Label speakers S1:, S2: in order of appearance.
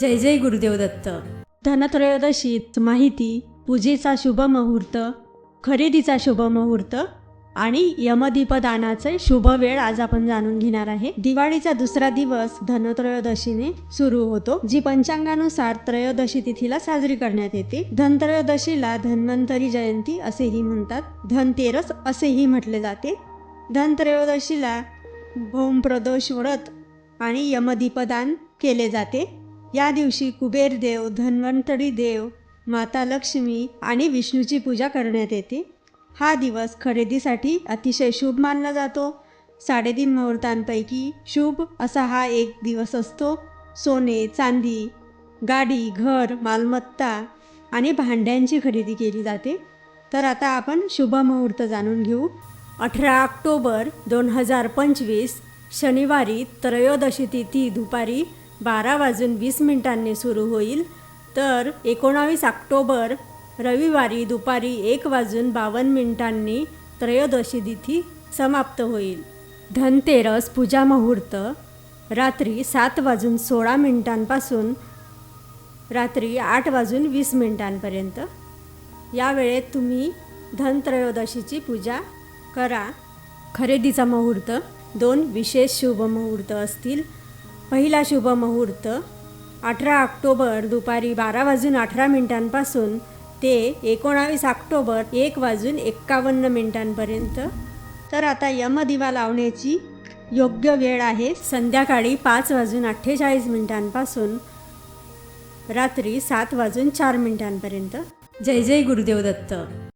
S1: जय जय गुरुदेव दत्त. धनत्रयोदशीत माहिती पूजेचा शुभ मुहूर्त खरेदीचा शुभ मुहूर्त आणि यमदीपदानाचे शुभ वेळ आज आपण जाणून घेणार आहे. दिवाळीचा दुसरा दिवस धनत्रयोदशीने सुरू होतो जी पंचांगानुसार त्रयोदशी तिथीला साजरी करण्यात येते. धनत्रयोदशीला धन्वंतरी जयंती असेही म्हणतात धनतेरस असेही म्हटले जाते. धनत्रयोदशीला भौमप्रदोष व्रत आणि यमदीपदान केले जाते. या दिवशी कुबेर देव धन्वंतरी देव माता लक्ष्मी आणि विष्णूची पूजा करण्यात येते. हा दिवस खरेदीसाठी अतिशय शुभ मानला जातो. साडेतीन मुहूर्तांपैकी शुभ असा हा एक दिवस असतो. सोने चांदी गाडी घर मालमत्ता आणि भांड्यांची खरेदी केली जाते. तर आता आपण शुभ मुहूर्त जाणून घेऊ. अठरा ऑक्टोबर दोन हजार पंचवीस शनिवारी त्रयोदशी तिथी दुपारी बारा वाजून वीस मिनिटांनी सुरू होईल. तर एकोणावीस ऑक्टोबर रविवारी दुपारी एक वाजून बावन्न मिनिटांनी त्रयोदशी तिथी समाप्त होईल. धनतेरस पूजा मुहूर्त रात्री सात वाजून सोळा मिनिटांपासून रात्री आठ वाजून वीस मिनिटांपर्यंत. या वेळेत तुम्ही धनत्रयोदशीची पूजा करा. खरेदीचा मुहूर्त दोन विशेष शुभ मुहूर्त असतील. पहिला शुभ मुहूर्त अठरा ऑक्टोबर दुपारी बारा वाजून अठरा मिनिटांपासून ते एकोणावीस ऑक्टोबर एक वाजून एक्कावन्न मिनिटांपर्यंत. तर आता यमदिवा लावण्याची योग्य वेळ आहे. संध्याकाळी पाच वाजून अठ्ठेचाळीस मिनिटांपासून रात्री सात वाजून चार मिनिटांपर्यंत. जय जय गुरुदेव दत्त.